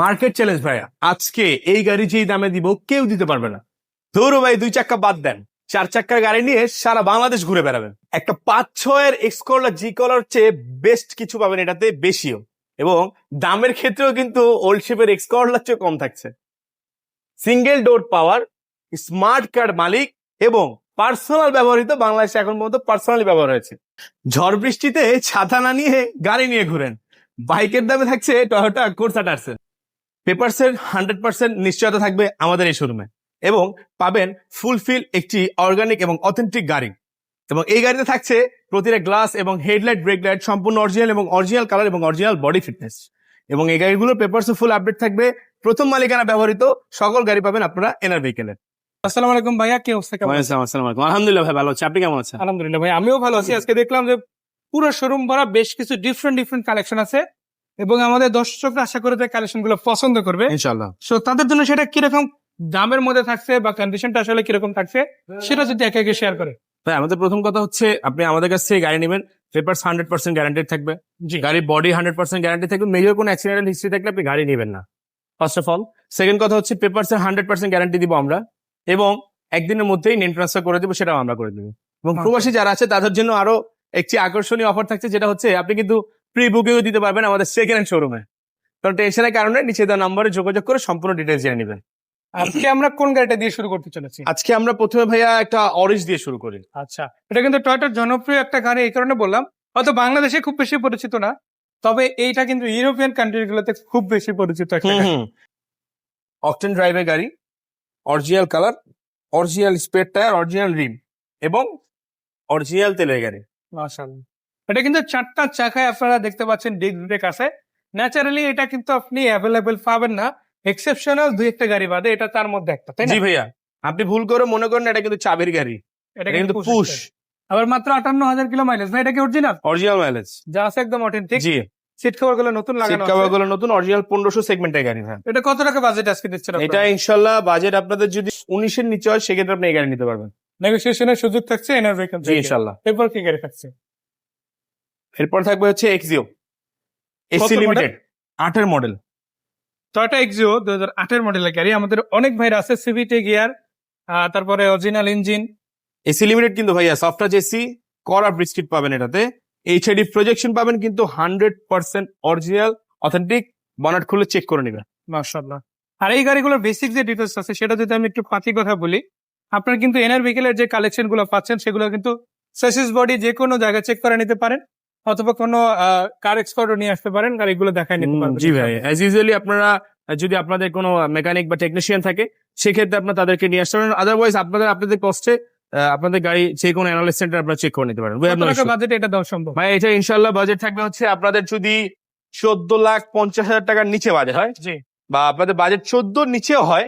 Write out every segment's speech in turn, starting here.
Market challenge ভাইয়া। আজকে এই গাড়ি যেই দামে দিব, কেউ দিতে পারবে না। ধরো ভাই, দুই চাক্কা বাদ দেন। চার চাক্কার গাড়ি নিয়ে সারা বাংলাদেশ ঘুরে বেড়াবেন। একটা পাঁচ ছয়ের এক্সকলার জি কলার চেয়ে বেস্ট কিছু পাবেন এটাতে বেশিও। এবং দামের ক্ষেত্রেও কিন্তু ওল্ড শেপের এক্সকলার চেয়ে কম থাকছে। Single door power smart card মালিক এবং পার্সোনাল ব্যবহৃত বাংলাদেশে এখন পর্যন্ত পার্সোনালি ব্যবহার হয়েছে। ঝড় বৃষ্টিতে ছাতা না নিয়ে গাড়ি নিয়ে ঘুরেন। বাইকের দামে থাকছে টয়োটা কোর্সা টার্সেল পেপারসের হান্ড্রেড পার্সেন্ট নিশ্চয়তা থাকবে আমাদের এই শোরুমে এবং পাবেন ফুলফিল একটি অর্গানিক এবং অথেন্টিক গাড়ি এবং এই গাড়িতে থাকছে প্রতিটা গ্লাস এবং হেডলাইট ব্রেক লাইট সম্পূর্ণ অরিজিনাল এবং অরিজিনাল কালার এবং অরিজিনাল বডি ফিটনেস এবং এই গাড়িগুলোর পেপারস ফুল আপডেট থাকবে। প্রথম মালিকানা ব্যবহৃত সকল গাড়ি পাবেন আপনারা এনার ভেহিকেলের আসসালামু আলাইকুম ভাইয়া কি অবস্থা কেমন? আছেন? আলহামদুলিল্লাহ ভাই ভালো আছে। আপনি কেমন আছেন? আলহামদুলিল্লাহ ভাই আমিও ভালো আছি। আজকে দেখলাম যে পুরো শোরুম ভরা বেশ কিছু ডিফারেন্ট ডিফারেন্ট কালেকশন আছে। এবং আমাদের দর্শকরা আশা করে কালেকশনগুলো পছন্দ করবে। ইনশাল্লাহ সো তাদের জন্য সেটা কীরকম দামের মধ্যে থাকছে বা কন্ডিশনটা আসলে কীরকম থাকছে সেটা যদি একে একে শেয়ার করে। ভাই আমাদের প্রথম কথা হচ্ছে আপনি আমাদের কাছ থেকে গাড়ি নেবেন পেপারস হান্ড্রেড পার্সেন্ট গ্যারান্টেড থাকবে। গাড়ির বডি হান্ড্রেড পার্সেন্ট গ্যারান্টি থাকবে মেজর কোনো অ্যাক্সিডেন্টাল হিস্ট্রি থাকলে আপনি গাড়ি নেবেন না ফার্স্ট অফ অল সেকেন্ড কথা হচ্ছে পেপারস এর হান্ড্রেড পার্সেন্ট গ্যারান্টি দিব আমরা এবং একদিনের মধ্যেই নেম ট্রান্সফার করে দেবো সেটাও আমরা করে দেবো। এবং আচ্ছা। প্রবাসী যারা আছে তাদের জন্য আরও একটি আকর্ষণীয় অফার থাকছে যেটা হচ্ছে আপনি কিন্তু প্রি বুকিংও দিতে পারবেন আমাদের সেকেন্ড হ্যান্ড শোরুমে কারণ টেনশনের কারণে নিচে দেওয়া নাম্বারে যোগাযোগ করে সম্পূর্ণ ডিটেলস জেনে নেবেন। আজকে আমরা কোন গাড়িটা দিয়ে শুরু করতে চলেছি? আজকে আমরা প্রথমে ভাইয়া একটা অরেঞ্জ দিয়ে শুরু করি। আচ্ছা এটা কিন্তু টয়টার জনপ্রিয় একটা গাড়ি এই কারণে বললাম। হয়তো বাংলাদেশে খুব বেশি পরিচিত না তবে এইটা কিন্তু ইউরোপিয়ান কান্ট্রি গুলোতে খুব বেশি পরিচিত একটা। অকটেন ড্রাইভের গাড়ি original colour original spare tyre original rim এবং অরিজিনাল তেলের গাড়ি। মাশাআল্লাহ। এটা কিন্তু চারটা চাকায় আপনারা দেখতে পাচ্ছেন ডিস্ক ব্রেক আছে ন্যাচারালি এটা কিন্তু আপনি অ্যাভেলেবেল পাবেন না। এক্সেপশনাল দুই একটা গাড়ি বাদে এটা তার মধ্যে একটা তাই জি ভাইয়া আপনি ভুল করে মনে করেন এটা কিন্তু চাবির গাড়ি। এটা কিন্তু পুশ আবার মাত্র আটান্ন হাজার কিলো মাইলেজ ভাই এটা কি অরিজিনাল অরিজিনাল মাইলেজ যা আছে একদম অথেন্টিক জি। সিট কভারগুলো নতুন সিট লাগানো কভারগুলো নতুন অরিজিনাল পনেরোশো সেগমেন্টের গাড়ি হ্যাঁ। এটা কত টাকা বাজেট আজকে দিচ্ছেন এটা ইনশাল্লাহ বাজেট আপনাদের যদি উনিশের নিচে হয় সেক্ষেত্রে আপনি এই গাড়ি নিতে পারবেন। নেগোসিয়েশনের সুযোগ থাকছে এনার ভেহিকল ইনশাল্লাহ এরপর কি গাড়ি থাকছে। এরপর থাকবে হচ্ছে এক্সিও এসি লিমিটেড আটের মডেল টয়টা এক্সিও দুই হাজার আটের মডেলের গাড়ি। আমাদের অনেক ভাইরা আছে সিভিটি গিয়ার তারপরে অরিজিনাল ইঞ্জিন এসি লিমিটেড কিন্তু ভাইয়া সফটওয়্যার এসি করা ব্রিস্কিট পাবেন এটাতে। এইচআইডি প্রজেকশন পাবেন কিন্তু hundred percent original authentic bonnet খুলে চেক করে নেবেন। মাশাআল্লাহ। আর এই গাড়িগুলোর বেসিক যে ডিটেলস আছে সেটা যদি আমি একটু পাতি কথা বলি আপনার কিন্তু এনার ভেহিকেলের যে কালেকশনগুলো পাচ্ছেন সেগুলো কিন্তু সেসিস বডি যে কোনো জায়গায় চেক করে নিতে পারেন। অথবা কোনো কার এক্সপার্টও নিয়ে আসতে পারেন গাড়িগুলো দেখায় নিতে পারবেন জি ভাই। অ্যাজ ইউজুয়ালি আপনারা যদি আপনাদের কোনো মেকানিক বা টেকনিশিয়ান থাকে সেক্ষেত্রে আপনার তাদেরকে নিয়ে আসতে পারেন। আদারওয়াইজ আপনাদের আপনাদের কষ্টে আপনাদের গাড়ি যে কোনো অ্যানালিস সেন্টার আপনারা চেক করে নিতে পারেন। বাজেট এটা দেওয়া সম্ভব? ভাই এটা ইনশাল্লাহ বাজেট থাকবে হচ্ছে আপনাদের যদি চোদ্দ লাখ পঞ্চাশ হাজার টাকার নিচে বাজেট হয় জি। বা আপনাদের বাজেট চোদ্দোর নিচেও হয়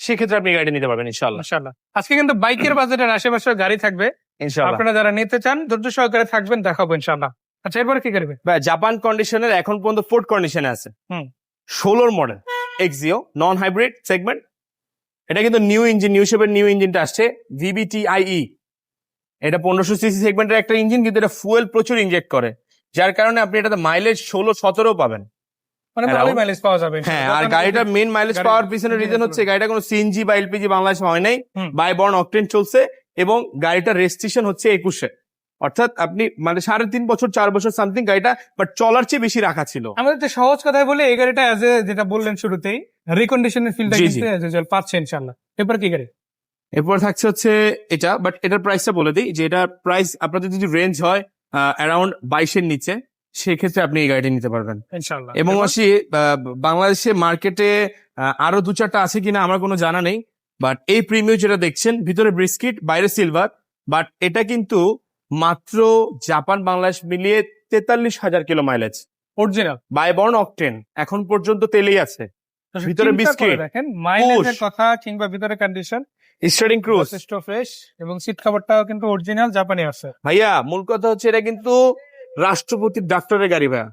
সেক্ষেত্রে আপনি গাড়ি নিতে পারবেন ইনশাল্লাহ আজকে কিন্তু বাইকের বাজেটের আশেপাশে গাড়ি থাকবে। ইনশাল্লাহ আপনারা যারা নিতে চান ধৈর্য সহকারে থাকবেন দেখাবো ইনশাআল্লাহ। আচ্ছা এরপরে কি করবে? ভাই জাপান কন্ডিশনের এখন পর্যন্ত ফোর্ট কন্ডিশনে আছে। হুম। ষোলোর model Axio non hybrid segment এটা কিন্তু নিউ ইঞ্জিন নিউ শেপের নিউ ইঞ্জিনটা আসছে ভিবিটি আইই এটা পনেরোশো সিসি সেগমেন্টের একটা ইঞ্জিন কিন্তু এটা ফুয়েল প্রচুর ইনজেক্ট করে। যার কারণে আপনি এটাতে মাইলেজ ষোলো সতেরো পাবেন। মানে ভালোই মাইলেজ পাওয়া যাবে। হ্যাঁ আর গাড়িটার মেন মাইলেজ পাওয়ার পিছনে রিজন হচ্ছে গাড়িটা কোনো সিএনজি বা এলপিজি বাংলাদেশে হয় নাই। বাই বর্ন অকটেন চলছে এবং গাড়িটার রেজিস্ট্রেশন হচ্ছে একুশে। অর্থাৎ আপনি মানে সাড়ে তিন বছর চার বছর সামথিং গাড়িটা বাট চলার চেয়ে বেশি রাখা ছিল। আমাদের তো সহজ কথায় বলে এই গাড়িটা অ্যাজ এ যেটা বললেন শুরুতেই রিকন্ডিশনের কিন্তু usual পাচ্ছে ইনশাআল্লাহ। এরপর কি গাড়ি? এরপর থাকছে হচ্ছে এটা বাট এটার প্রাইসটা বলে দিই যে এটার প্রাইস আপনাদের যদি রেঞ্জ হয় অ্যারাউন্ড বাইশের নিচে সেক্ষেত্রে আপনি এই গাড়িটা নিতে পারবেন। এবং আসি বাংলাদেশে মার্কেটে আরও দু চারটা আছে কিনা আমার কোনো জানা নেই বাট এই প্রিমিয়াম যেটা দেখছেন ভিতরে ব্রিস্কিট বাইরে সিলভার বাট এটা কিন্তু মাত্র জাপান বাংলাদেশ মিলিয়ে তেতাল্লিশ হাজার kilo mileage original by born octane এখন পর্যন্ত তেলেই আছে। ভিতরে biscuit, দেখেন মাইলেজের কথা কিংবা ভিতরে কন্ডিশন স্টার্টিং ক্রুজ যথেষ্ট ফ্রেশ এবং সিট কভারটাও কিন্তু অরিজিনাল জাপানি আছে। ভাইয়া মূল কথা হচ্ছে এটা কিন্তু রাষ্ট্রপতির ডাক্তারের গাড়ি ভাইয়া।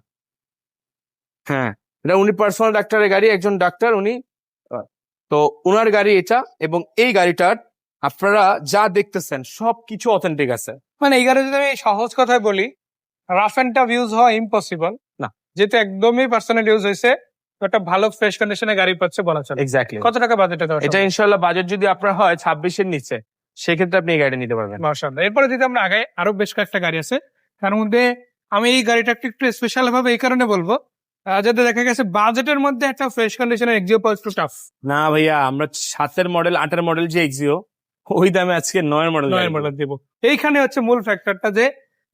হ্যাঁ এটা উনি পার্সোনাল ডাক্তারের গাড়ি একজন ডাক্তার উনি তো ওনার গাড়ি এটা এবং এই গাড়িটার আপনারা যা দেখতেছেন সবকিছু অথেন্টিক আছে। মানে এই গাড়ি যদি আমি সহজ কথায় বলি রাফ এন্ড টাফ ইউজ হওয়া ইম্পসিবল না। যেহেতু একদমই পার্সোনাল ইউজ হয়েছে একটা ভালো ফ্রেশ কন্ডিশনে গাড়ি পাচ্ছে বলা চলে। এক্স্যাক্টলি কত টাকা বাজেটে এটা ইনশাল্লাহ বাজেট যদি আপনার হয় ছাব্বিশের নিচে সেক্ষেত্রে আপনি এই গাড়িটা নিতে পারবেন। মার্শাল্লাহ এরপরে যদি আমরা আগে আরও বেশ কয়েকটা গাড়ি আছে তার মধ্যে আমি এই গাড়িটা একটু একটু স্পেশাল ভাবে এই কারণে বলব যাতে দেখা গেছে বাজেটের মধ্যে একটা ফ্রেশ কন্ডিশনের এক্সিও পাওয়া একটু টাফ না ভাইয়া আমরা সাতের মডেল আটের মডেল যে এক্সিও ওই দামে আজকে নয়ের মডেল নয় মডেল দিব। এইখানে হচ্ছে মূল ফ্যাক্টরটা যে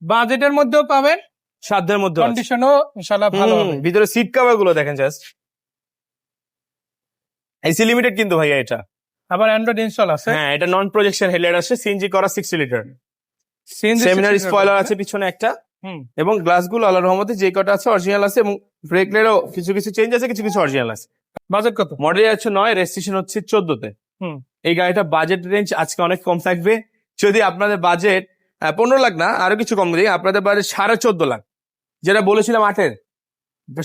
বাজেটের মধ্যেও পাবেন সাধ্যের মধ্যে। কন্ডিশনও ইনশাল্লাহ ভালো হবে। ভিতরে সিট কভারগুলো দেখেন জাস্ট এসি লিমিটেড কিন্তু ভাইয়া এটা। আবার অ্যান্ড্রয়েড ইনস্টল আছে। হ্যাঁ এটা নন প্রজেকশন হেডলাইট আছে সিএনজি করা sixty litre CNG seminar spoiler আছে। পিছনে একটা। হুম। এবং গ্লাসগুলো আল্লাহর রহমতে যে কটা আছে অরিজিনাল আছে এবং ব্রেক লাইটও কিছু কিছু চেঞ্জ আছে কিছু কিছু অরিজিনাল আছে। বাজেট কত? মডেল আছে নয় রেজিস্ট্রেশন হচ্ছে চোদ্দতে। এই গাড়িটা বাজেট রেঞ্জ আজকে অনেক কম থাকবে। যদি আপনাদের বাজেট পনেরো লাখ না আরও কিছু কম দিই আপনাদের বাজেট সাড়ে চোদ্দ লাখ। যেটা বলেছিলাম আটের।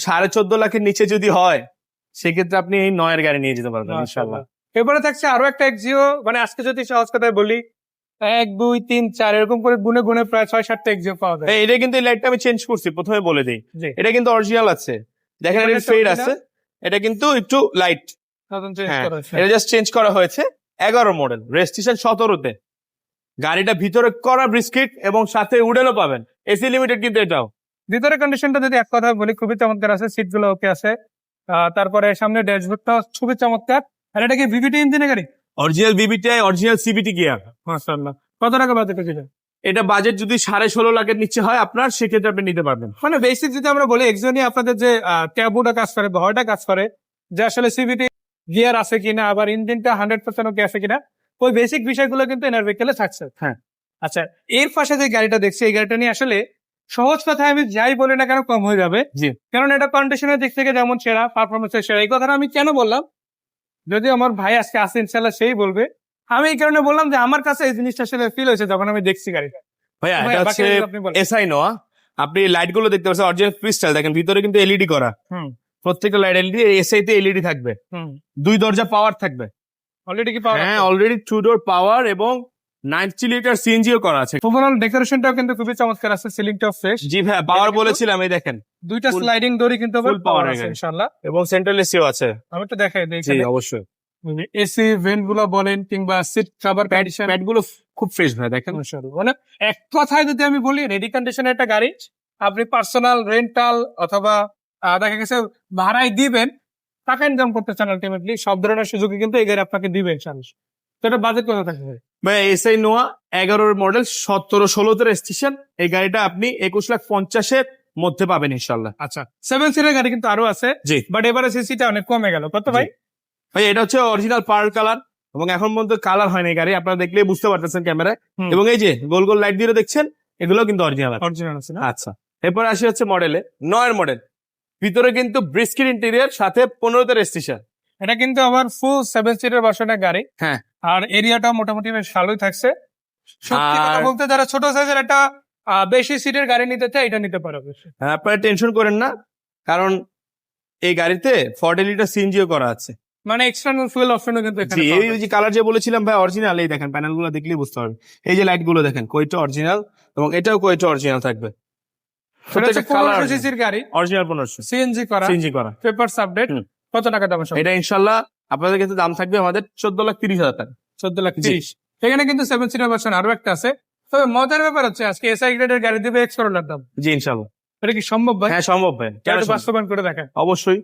সাড়ে চোদ্দ লাখের নিচে যদি হয় সেক্ষেত্রে আপনি এই নয়ের গাড়ি নিয়ে যেতে পারবেন ইনশাল্লাহ এরপরে থাকছে আরও একটা এক্সিও মানে আজকে যদি সহজ কথায় বলি এক দুই তিন চার এরকম করে গুনে গুনে প্রায় ছয় সাতটা এক্সিও পাওয়া যায়। এটা কিন্তু লাইটটা আমি চেঞ্জ করছি প্রথমে বলে দিই। এটা কিন্তু অরিজিনাল আছে। দেখেন এটা এটা ফেড আছে। এটা কিন্তু একটু লাইট হ্যাঁ। এটা জাস্ট চেঞ্জ করা হয়েছে। এগারো মডেল রেজিস্ট্রেশন সতেরোতে। গাড়িটা ভিতরে করা ব্রিস্কিট এবং সাথে উডেনও পাবেন। এসি লিমিটেড কিন্তু এটাও। ভিতরে কন্ডিশনটা যদি এক কথা বলি খুবই চমৎকার আছে ওকে আছে। তারপরে সামনে ড্যাশবোর্ডটা খুবই চমৎকার। আর এটা কি ভিভিটি ইঞ্জিনের গাড়ি? অরিজিনাল অরিজিনাল সিবিটি গিয়ার মাশাআল্লাহ। কত টাকা বাজেট ছিল এটা বাজেট যদি সাড়ে ষোলো লাখের নিচে হয় আপনার সেক্ষেত্রে আপনি নিতে পারবেন। মানে বেসিক যদি আমরা বলি একজনই আপনাদের যে ট্যাবুটা কাজ করে ভয়টা কাজ করে যে আসলে সিভিটি গিয়ার আছে কিনা আবার ইঞ্জিনটা হান্ড্রেড পার্সেন্ট ওকে আছে কিনা ওই বেসিক বিষয়গুলো কিন্তু এনার ভেহিকেলে থাকছে। হ্যাঁ। আচ্ছা এর পাশে যে গাড়িটা দেখছি এই গাড়িটা নিয়ে আসলে সহজ কথায় আমি যাই বলি না কেন কম হয়ে যাবে। জি। কারণ এটা কন্ডিশনের দিক থেকে যেমন সেরা পারফরমেন্সের সেরা এই কথাটা আমি কেন বললাম? যদি আমার ভাই আজকে আসে ইনশাল্লাহ সেই বলবে। আমি এই কারণে বললাম যে আমার কাছে এই জিনিসটা আসলে ফিল হয়েছে যখন আমি দেখছি গাড়িটা। ভাইয়া এটা হচ্ছে আপনি এসআই নোয়া আপনি লাইটগুলো দেখতে পাচ্ছেন অরিজিনাল ক্রিস্টাল দেখেন ভিতরে কিন্তু এলইডি করা। হুম। প্রত্যেকটা লাইট এলইডি এসআই তে এলইডি থাকবে। দুই দরজা পাওয়ার থাকবে। অলরেডি কি পাওয়ার হ্যাঁ অলরেডি টু ডোর পাওয়ার এবং নাইনটি লিটার সিএনজিও করা আছে। ওভারঅল ডেকোরেশনটাও কিন্তু খুবই চমৎকার আছে সিলিংটাও ফ্রেশ জি ভাই পাওয়ার বলেছিলাম এই দেখেন। দুইটা স্লাইডিং দড়ি কিন্তু power পাওয়ার আছে ইনশাআল্লাহ। এবং সেন্ট্রাল এসিও আছে। আমি তো দেখাই দিই জি অবশ্যই। এসি ভেন্টগুলো বলেন কিংবা সিট কভার কন্ডিশন প্যাডগুলো খুব ফ্রেশ ভাই দেখেন। মানে এক কথায় যদি আমি বলি রেডি কন্ডিশনের একটা গাড়ি আপনি পার্সোনাল রেন্টাল অথবা দেখা গেছে ভাড়ায় দিবেন টাকা ইনকাম করতে চান আলটিমেটলি সব ধরনের সুযোগই কিন্তু এই গাড়ি আপনাকে দিবে ইনশাআল্লাহ। তো এটা বাজেট কত থাকবে ভাই এসআই নোয়া এগারোর মডেল সতেরো ষোলোতে রেজিস্ট্রেশন এই গাড়িটা আপনি একুশ লাখ পঞ্চাশের মধ্যে পাবেন ইনশাল্লাহ আচ্ছা সেভেন সিটের গাড়ি কিন্তু আরও আছে জি। বাট এবারে সিসিটা অনেক কমে গেল। কত ভাই? ভাই এটা হচ্ছে অরিজিনাল পার্ল কালার এবং এখন পর্যন্ত কালার হয়নি গাড়ি আপনারা দেখলেই বুঝতে পারতেছেন ক্যামেরায় এবং এই যে গোল গোল লাইট দিয়ে দেখছেন এগুলো কিন্তু অরিজিনাল অরিজিনাল আছে না? আচ্ছা এরপরে আসি হচ্ছে মডেলে নয়ের মডেল ভিতরে কিন্তু ব্রিস্কিট ইন্টেরিয়ার সাথে পনেরোতে রেজিস্ট্রেশন এটা কিন্তু আবার ফুল সেভেন সিটের ভার্সনের গাড়ি। হ্যাঁ। আর এরিয়াটা মোটামুটি বেশ ভালোই থাকছে। সত্যি কথা বলতে যারা ছোট সাইজের একটা বেশি সিটের গাড়ি নিতে চায় এটা নিতে পারে অবশ্যই হ্যাঁ, আপনারা টেনশন করেন না কারণ এই গাড়িতে ফর্টি লিটার সিএনজিও করা আছে। মানে এক্সটার্নাল ফুয়েল অপশনও কিন্তু এখানে এই যে কালার যে বলেছিলাম ভাই অরিজিনাল এই দেখেন প্যানেলগুলো দেখলেই বুঝতে পারবেন। এই যে লাইটগুলো দেখেন কয়টা অরিজিনাল এবং এটাও কয়টা অরিজিনাল থাকবে এটা হচ্ছে কালার পনেরোশো সিসির গাড়ি। অরিজিনাল পনেরোশো। সিএনজি করা। সিএনজি করা। পেপার আপডেট কত টাকা দাম এটা ইনশাল্লাহ আপনাদের কাছে দাম থাকবে আমাদের চোদ্দ লাখ তিরিশ হাজার টাকা। চোদ্দ লাখ। তিরিশ। এখানে কিন্তু সেভেন সিটার ভার্সন আরও একটা আছে। তবে মজার ব্যাপার হচ্ছে আজকে এসআই গ্রেডের গাড়ি দিবে এক্স করোলার দাম। জি ইনশাল্লাহ এটা কি সম্ভব ভাই? হ্যাঁ সম্ভব ভাই। কেন বাস্তবায়ন করে দেখেন অবশ্যই।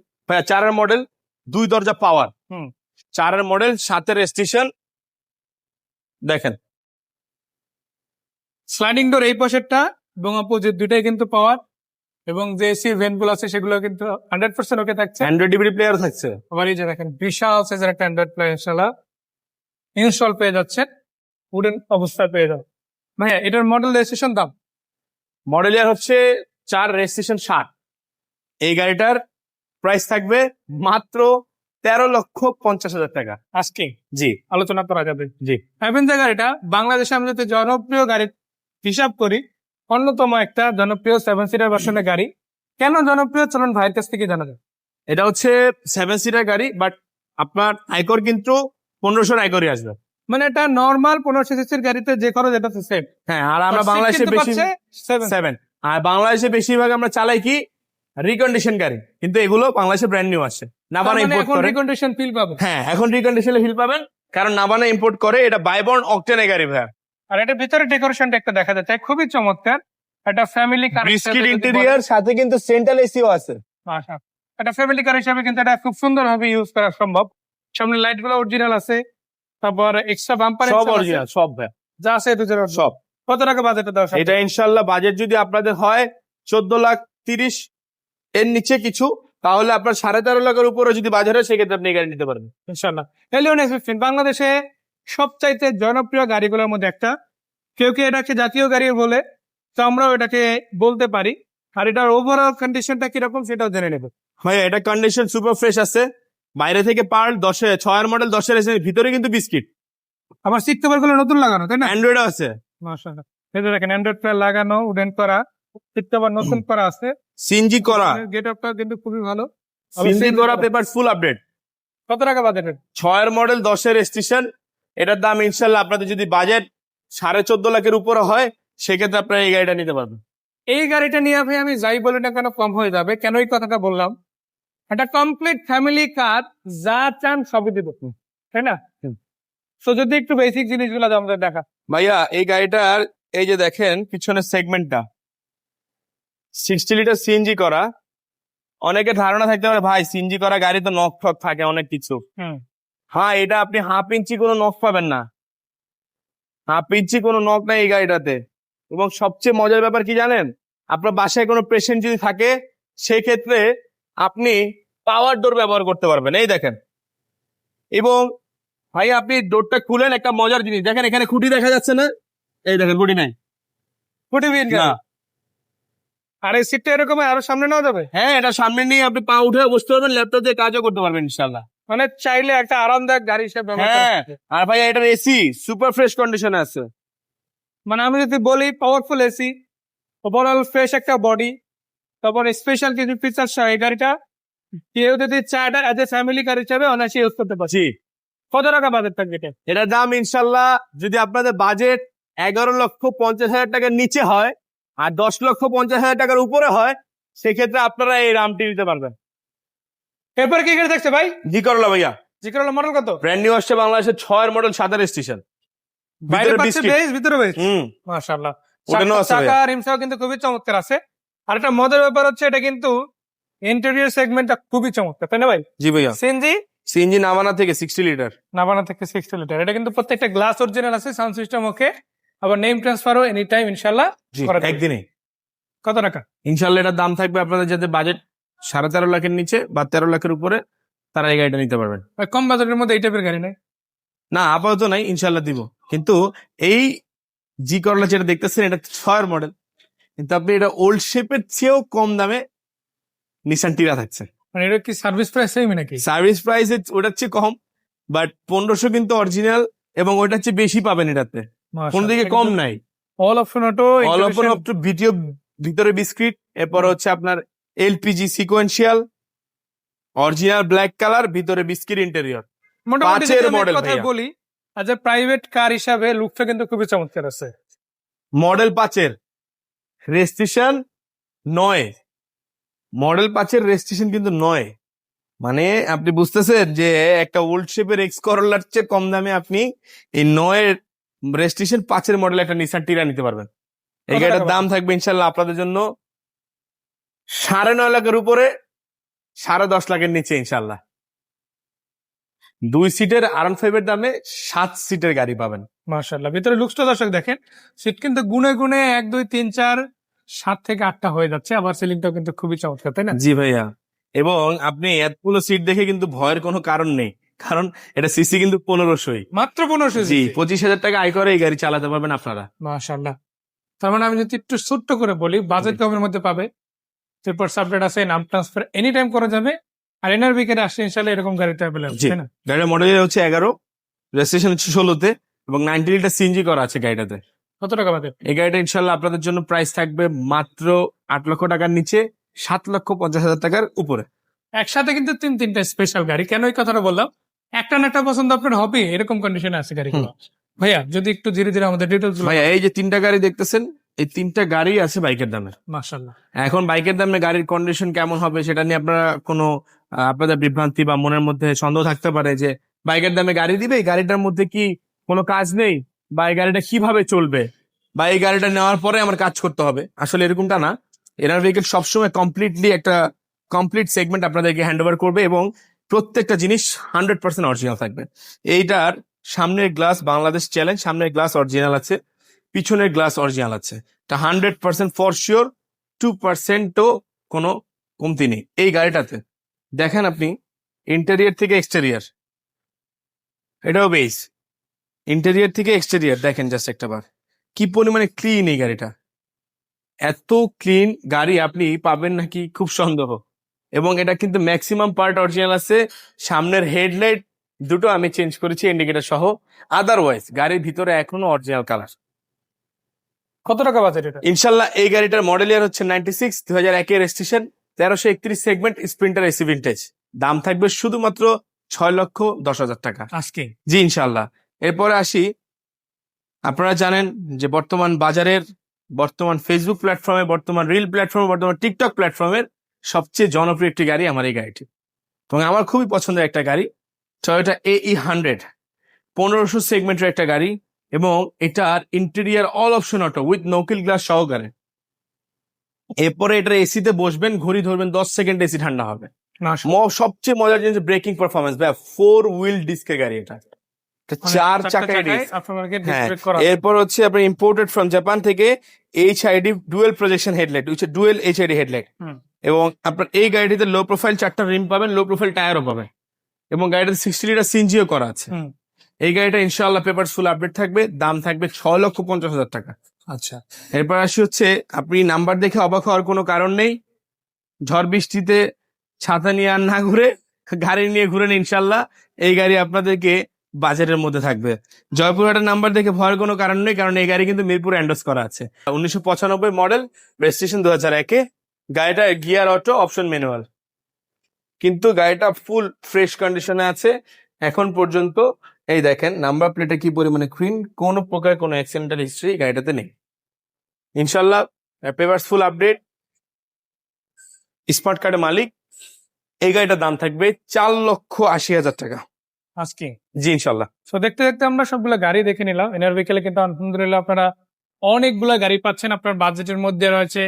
চারের মডেল দুই দরজা পাওয়ার হুম। চারের মডেল সাতের স্টেশন দেখেন। স্লাইডিং ডোর এই পাশেরটা এবং অপোজিট দুটাই কিন্তু পাওয়ার এবং যে এসি ভেন্টগুলো আছে সেগুলো কিন্তু হান্ড্রেড পার্সেন্ট ওকে থাকছে। অ্যান্ড্রয়েড ডিভিডি প্লেয়ার থাকছে। আবার এই যে দেখেন বিশাল সাইজের একটা অ্যান্ড্রয়েড প্লে ইনশাল্লাহ ইনস্টল পেয়ে যাচ্ছেন উডেন অবস্থায় পেয়ে যাবেন। ভাইয়া এটার মডেল রেজিস্ট্রেশন দাম? মডেল ইয়ার হচ্ছে চার রেজিস্ট্রেশন ষাট। এই গাড়িটার প্রাইস থাকবে মাত্র তেরো লক্ষ পঞ্চাশ হাজার টাকা। আজকে জি। আলোচনা করা যাবে। জি। হ্যাভেন গাড়িটা বাংলাদেশে আমি যদি জনপ্রিয় গাড়ির হিসাব করি অন্যতম একটা জনপ্রিয় সেভেন সিটার ভার্সনের গাড়ি। কেন জনপ্রিয়? চলুন ভাইয়ের কাছ থেকে জানা যায় এটা হচ্ছে সেভেন সিটার গাড়ি বাট আপনার আয়কর কিন্তু পনেরোশোর আয়করই আসবে। মানে এটা নর্মাল পনেরোশো সিসির গাড়িতে যে খরচ এটা সেম হ্যাঁ আর আমরা বাংলাদেশে বেশি সেভেন আর বাংলাদেশে বেশিরভাগ আমরা চালাই কি? রিকন্ডিশন গাড়ি। কিন্তু এগুলো বাংলাদেশে ব্র্যান্ড নিউ আসে নাবানা ইম্পোর্ট মানে করে। রিকন্ডিশন ফিল পাবে হ্যাঁ এখন রিকন্ডিশনে ফিল পাবেন। কারণ নাবানা ইম্পোর্ট করে এটা বাইবর্ন অকটেনে গাড়ি ভাইয়া। আর এটা ভিতরে ডেকোরেশনটা একটা দেখা যাচ্ছে খুবই চমৎকার। একটা ফ্যামিলি কার বিস্কিট ইন্টেরিয়ার সাথে কিন্তু সেন্ট্রাল এসিও আছে। একটা ফ্যামিলি কার হিসাবে কিন্তু এটা খুব সুন্দর ভাবে ইউজ করা সম্ভব। সামনে লাইটগুলো অরিজিনাল আছে তারপর এক্সট্রা বাম্পার সব অরিজিনাল সব ভাইয়া যা আছে এটু সব। কত টাকা বাজেট সম্ভব? এটা ইনশাল্লাহ বাজেট যদি আপনাদের হয় চোদ্দ লাখ তিরিশ এর নিচে কিছু তাহলে আপনার সাড়ে তেরো লাখের উপরে যদি বাজার হয় সেক্ষেত্রে আপনি গাড়ি নিতে পারবেন। ইনশাল্লাহ এলিয়ন এস ফিফটিন বাংলাদেশে সবচাইতে জনপ্রিয় গাড়িগুলোর মধ্যে একটা। কেউ কেউ এটাকে জাতীয় গাড়ি বলে তো আমরাও এটাকে বলতে পারি। আর এটার ওভারঅল কন্ডিশনটা কীরকম সেটাও জেনে নেব। ভাই এটা কন্ডিশন সুপার ফ্রেশ আছে। বাইরে থেকে পার দশে ছয়ের মডেল দশের এসে ভিতরে কিন্তু বিস্কিট। আবার সিট কভারগুলো নতুন লাগানো তাই না? অ্যান্ড্রয়েড আছে। মাশাআল্লাহ। যে দেখেন অ্যান্ড্রয়েড প্লেয়ার লাগানো উডেন করা সিট কভার নতুন করা আছে। সিনজি করা। গেট আপটা কিন্তু খুবই ভালো। সিনজি করা পেপার ফুল আপডেট কত টাকা বাজেটের ছয়ের মডেল দশের স্টেশন এটার দাম ইনশাল্লাহ আপনাদের যদি বাজেট সাড়ে চোদ্দ লাখের উপরে হয় সেক্ষেত্রে আপনারা এই গাড়িটা নিতে পারবেন। এই গাড়িটা নিয়ে ভাই আমি যাই বলি না কেন কম হয়ে যাবে। কেন এই কথাটা বললাম? একটা কমপ্লিট ফ্যামিলি কার যা চান সবই দিব। তাই না? তো যদি একটু বেসিক জিনিসগুলো আমাদের দেখা। ভাইয়া এই গাড়িটার এই যে দেখেন পিছনের সেগমেন্টটা সিক্সটি লিটার সিএনজি করা। অনেকে ধারণা থাকতে পারে ভাই সিএনজি করা গাড়ি তো নক ফক থাকে অনেক কিছু। হ্যাঁ এটা আপনি হাফ ইঞ্চি কোনো নখ পাবেন না। হাফ ইঞ্চি কোনো নখ নাই এই গাড়িটাতে। এবং সবচেয়ে মজার ব্যাপার কি জানেন? আপনার বাসায় কোনো পেশেন্ট যদি থাকে সেই ক্ষেত্রে আপনি পাওয়ার ডোর ব্যবহার করতে পারবেন। এই দেখেন। এবং ভাই আপনি ডোরটা খুলেন একটা মজার জিনিস। দেখেন এখানে খুঁটি দেখা যাচ্ছে না? এই দেখেন খুঁটি নাই। বিন না। আর এই সিটটা এরকম আরও সামনে নেওয়া যাবে? হ্যাঁ এটা সামনে নিয়ে আপনি পা উঠে বসতে পারবেন ল্যাপটপ দিয়ে কাজও করতে পারবেন ইনশাল্লাহ মানে চাইলে একটা আরামদায়ক গাড়ি হিসেবে হ্যাঁ আর ভাই এটার এসি সুপার ফ্রেশ কন্ডিশনে আছে। মানে আমি যদি বলি পাওয়ারফুল এসি ওভারঅল ফ্রেশ একটা বডি তারপর স্পেশাল কিছু ফিচার সহ এই গাড়িটা কেউ যদি চায় এটা এজ এ ফ্যামিলি গাড়ি হিসেবে অনায়াসে ইউজ করতে পারছি কত টাকা বাজেট থাকবে এটা? এটার দাম ইনশাল্লাহ যদি আপনাদের বাজেট এগারো লক্ষ পঞ্চাশ হাজার টাকার নিচে হয় আর দশ লক্ষ পঞ্চাশ হাজার টাকার উপরে হয় সেক্ষেত্রে আপনারা এই রামটি নিতে পারবেন। এরপরে কি গাড়ি থাকছে ভাই? জি করল ভাইয়া। জিকার মডেল কত? ব্র্যান্ড নিউ আসছে বাংলাদেশের ছয়ের মডেল সাতার স্টেশন বাইরে পাচ্ছে বেশ ভিতরে বেশ। হুম। মাশাআল্লাহ। চাকা রিমসাও কিন্তু খুবই চমৎকার আছে। আর একটা মজার ব্যাপার হচ্ছে এটা কিন্তু ইন্টেরিয়র সেগমেন্টটা খুবই চমৎকার তাই না ভাই? জি ভাইয়া। সিএনজি? সিএনজি নামানা থেকে সিক্সটি লিটার নাবানা থেকে সিক্সটি লিটার এটা কিন্তু প্রত্যেকটা গ্লাস অরিজিনাল আছে সাউন্ড সিস্টেম ওকে আবার নেম ট্রান্সফারও এনি টাইম ইনশাল্লাহ জি একদিনে। কত টাকা? ইনশাল্লাহ এটার দাম থাকবে আপনাদের যাতে বাজেট সাড়ে তেরো লাখের নিচে বা তেরো লাখের উপরে তারা এই গাড়িটা নিতে পারবেন। ভাই, কম বাজেটের মধ্যে এই টাইপের গাড়ি নেই? না আপাতত নাই ইনশাল্লাহ দিব। কিন্তু এই জি করলা যেটা দেখতেছেন এটা ছয়ের মডেল কিন্তু আপনি এটা ওল্ড শেপের চেয়েও কম দামে নিশান টিরা থাকছে। মানে এটা কি সার্ভিস প্রাইস সেমই নাকি? সার্ভিস প্রাইস ওটার চেয়ে কম বাট পনেরোশো কিন্তু অরিজিনাল এবং ওটার চেয়ে বেশি পাবেন এটাতে। কোনো দিকে কম নাই। All option auto all open up to video ভিতরে বিস্কিট এরপর হচ্ছে আপনার LPG sequential original black colour ভিতরে বিস্কিট ইন্টেরিয়র পাঁচের ভাইয়া। বলি আজ প্রাইভেট কার হিসাবে লুকটা কিন্তু খুবই চমৎকার আছে। মডেল পাঁচের রেজিস্ট্রেশন নয়। মডেল পাঁচের রেজিস্ট্রেশন কিন্তু নয়। মানে আপনি বুঝতেছেন যে একটা ওল্ড শেপের এক্স করলার চেয়ে কম দামে আপনি এই নয়ের রেজিস্ট্রেশন পাঁচের মডেল একটা নিসান টিরা নিতে পারবেন। এই গাড়িটার দাম থাকবে ইনশাল্লাহ আপনাদের জন্য সাড়ে নয় লাখের উপরে সাড়ে দশ লাখের নিচে ইনশাল্লাহ দুই সিটের আরন ফাইভের দামে সাত সিটের গাড়ি পাবেন। মার্শাল্লাহ ভিতরে লুকসটা দর্শক দেখেন সিট কিন্তু গুনে গুনে এক দুই তিন চার সাত থেকে আটটা হয়ে যাচ্ছে আবার সিলিংটাও কিন্তু খুবই চমৎকার তাই না? জি ভাইয়া। এবং আপনি এতগুলো সিট দেখে কিন্তু ভয়ের কোনো কারণ নেই কারণ এটা সিসি কিন্তু পনেরোশোই মাত্র পনেরোশো জি পঁচিশ হাজার টাকা আয় করে এই গাড়ি চালাতে পারবেন আপনারা। মাশাল্লাহ তার মানে আমি যদি একটু ছোট্ট করে বলি বাজেট কমের মধ্যে পাবে এরপর সাবজেক্ট আছে নাম ট্রান্সফার এনি টাইম করা যাবে। আর এনআর বিকেটে আসলে ইনশাল্লাহ এরকম গাড়িটা অ্যাভেলেবল। তাই না? গাড়ির মডেল হচ্ছে এগারো রেজিস্ট্রেশন হচ্ছে ষোলোতে এবং নাইনটি লিটার সিএনজি করা আছে গাড়িটাতে। কত টাকা বাজেট এই গাড়িটা ইনশাল্লাহ আপনাদের জন্য প্রাইস থাকবে মাত্র আট লক্ষ টাকার নিচে সাত লক্ষ পঞ্চাশ হাজার টাকার উপরে। একসাথে কিন্তু তিন তিনটা স্পেশাল গাড়ি। কেন এই কথাটা বললাম? একটা না একটা পছন্দ আপনার হবে এরকম কন্ডিশনে আছে গাড়িগুলো। ভাইয়া যদি একটু ধীরে ধীরে আমাদের ডিটেলস ভাইয়া এই যে তিনটা গাড়ি দেখতেছেন এই তিনটা গাড়ি আছে বাইকের দামের মাশাল্লাহ এখন বাইকের দামে গাড়ির কন্ডিশন কেমন হবে সেটা নিয়ে আপনারা কোনো আপনাদের বিভ্রান্তি বা মনের মধ্যে সন্দেহ থাকতে পারে যে বাইকের দামে গাড়ি দিবে এই গাড়িটার মধ্যে কি কোনো কাজ নেই? বা এই গাড়িটা কীভাবে চলবে? বা এই গাড়িটা নেওয়ার পরে আমার কাজ করতে হবে। আসলে এরকমটা না। এনার ভেহিকেল সবসময় কমপ্লিটলি একটা কমপ্লিট সেগমেন্ট আপনাদেরকে হ্যান্ড ওভার করবে এবং প্রত্যেকটা জিনিস হান্ড্রেড পার্সেন্ট অরিজিনাল থাকবে। এইটার সামনের গ্লাস বাংলাদেশ চ্যালেঞ্জ সামনের গ্লাস অরিজিনাল আছে। পিছনের গ্লাস অরিজিনাল আছে। তা hundred percent for sure two পার্সেন্টও কোনো কমতি নেই এই গাড়িটাতে। দেখেন আপনি ইন্টেরিয়ার থেকে এক্সটেরিয়ার এটাও বেস ইন্টেরিয়র থেকে এক্সটেরিয়ার দেখেন জাস্ট একটা বার। কি পরিমাণে ক্লিন এই গাড়িটা। এত ক্লিন গাড়ি আপনি পাবেন নাকি খুব সন্দেহ। এবং এটা কিন্তু ম্যাক্সিমাম পার্ট অরিজিনাল আছে। সামনের হেডলাইট দুটো আমি চেঞ্জ করেছি ইন্ডিকেটার সহ। আদারওয়াইজ গাড়ির ভিতরে এখনও অরিজিনাল কালার কত টাকা বাজেট এটা? ইনশাল্লাহ এই গাড়িটার মডেল ইয়ার হচ্ছে নাইনটি সিক্স দুই হাজার একের রেজিস্ট্রেশন তেরোশো একত্রিশ সেগমেন্ট স্প্রিন্টার এসি ভিন্টেজ দাম থাকবে শুধুমাত্র ছয় লক্ষ দশ হাজার টাকা। আজকে জি ইনশাল্লাহ এরপরে আসি আপনারা জানেন যে বর্তমান বাজারের বর্তমান ফেসবুক প্ল্যাটফর্মে বর্তমান রিল প্ল্যাটফর্মে বর্তমান টিকটক প্ল্যাটফর্মের সবচেয়ে জনপ্রিয় একটি গাড়ি আমার এই গাড়িটি। এবং আমার খুবই পছন্দের একটা গাড়ি টয়োটা এ ই হান্ড্রেড পনেরোশো সেগমেন্টের একটা গাড়ি এবং এটার interior all option auto with নৌকিল glass সহকারে। এরপরে এটার এসিতে বসবেন ঘড়ি ধরবেন দশ সেকেন্ড এসি ঠান্ডা হবে। সবচেয়ে মজার জিনিস ব্রেকিং পারফরমেন্স ভাই ফোর হুইল ডিস্কের গাড়ি এটা। এটা মানে চার ডিস্ক আপনাকে হ্যাঁ এরপর হচ্ছে আপনার ইম্পোর্টেড ফ্রম জাপান থেকে H ID dual projection headlight হচ্ছে ডুয়েল এইচ আইডি হেডলাইট এবং আপনার এই গাড়িটিতে লো প্রোফাইল চারটা রিম পাবেন লো প্রোফাইল টায়ারও পাবেন এবং গাড়িটাতে সিক্সটি লিটার সিনজিও করা আছে। এই গাড়িটা ইনশাআল্লাহ পেপার ফুল আপডেট থাকবে দাম থাকবে ছয় লক্ষ পঞ্চাশ হাজার টাকা। আচ্ছা। এরপর আসি হচ্ছে আপনি নাম্বার দেখে অবাক হওয়ার কোনো কারণ নেই। ঝড় বৃষ্টিতে ছাতা নিয়ে আর না ঘুরে গাড়ি নিয়ে ঘুরেন ইনশাল্লাহ এই গাড়ি আপনাদেরকে বাজারের মধ্যে থাকবে। জয়পুর জয়পুরহাটের নাম্বার দেখে ভয়ের কোনো কারণ নেই কারণ এই গাড়ি কিন্তু মিরপুর অ্যান্ডোস করা আছে। উনিশশো পঁচানব্বই মডেল রেজিস্ট্রেশন দু হাজার একে। গাড়িটা গিয়ার অটো অপশন ম্যানুয়াল কিন্তু গাড়িটা ফুল ফ্রেশ কন্ডিশনে আছে। এখন পর্যন্ত এই দেখেন নাম্বার প্লেটে কি পরিমাণে ক্রিন কোনো প্রকার কোনো অ্যাক্সিডেন্টাল হিস্ট্রি গাড়িটাতে নেই। ইনশাল্লাহ পেপারস ফুল আপডেট স্মার্ট কার্ডের মালিক এই গাড়িটার দাম থাকবে চার লক্ষ আশি হাজার টাকা। আজকে জি ইনশাল্লাহ তো দেখতে দেখতে আমরা সবগুলো গাড়ি দেখে নিলাম। এনার বিকেলে কিন্তু আলহামদুলিল্লাহ আপনারা অনেকগুলা গাড়ি পাচ্ছেন। আপনার বাজেটের মধ্যে রয়েছে।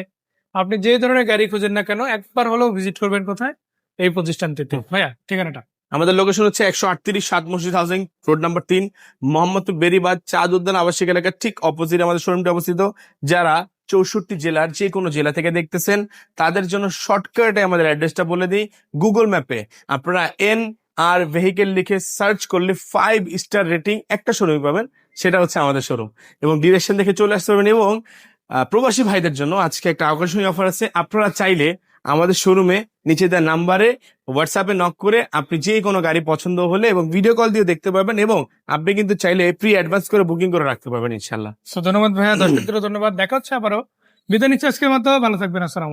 আপনি যে ধরনের গাড়ি খুঁজেন না কেন একবার হলেও ভিজিট করবেন কোথায়? এই প্রতিষ্ঠানটিতে। ভাইয়া ঠিকানাটা? আমাদের লোকেশন হচ্ছে একশো আটত্রিশ সাত মসজিদ হাউজিং রোড নাম্বার তিন, মোহাম্মদপুর বেরিবাদ চাঁদ উদ্যান আবাসিক এলাকার ঠিক অপোজিট আমাদের শোরুমটি অবস্থিত। যারা চৌষট্টি জেলার যে কোনো জেলা থেকে দেখতেছেন, তাদের জন্য শর্টকাটে আমাদের অ্যাড্রেসটা বলে দিই গুগল ম্যাপে আপনারা এন আর ভেহিকেল লিখে সার্চ করলে ফাইভ স্টার রেটিং একটা শোরুম পাবেন, সেটা হচ্ছে আমাদের শোরুম এবং ডিরেকশন দেখে চলে আসতে পারবেন এবং প্রবাসী ভাইদের জন্য আজকে একটা আকর্ষণীয় অফার আছে। আপনারা চাইলে আমাদের শোরুমে নিচে দেওয়া নাম্বারে হোয়াটসঅ্যাপে নক করে আপনি যে কোনো গাড়ি পছন্দ হলে এবং ভিডিও কল দিয়ে দেখতে পারবেন এবং আপনি কিন্তু চাইলে প্রি অ্যাডভান্স করে বুকিং করে রাখতে পারবেন ইনশাল্লাহ ধন্যবাদ ভাইয়া। দর্শকদেরও ধন্যবাদ। দেখা হচ্ছে আবারও। বিদায় নিচ্ছে আজকের মতো। ভালো থাকবেন। আসসালাম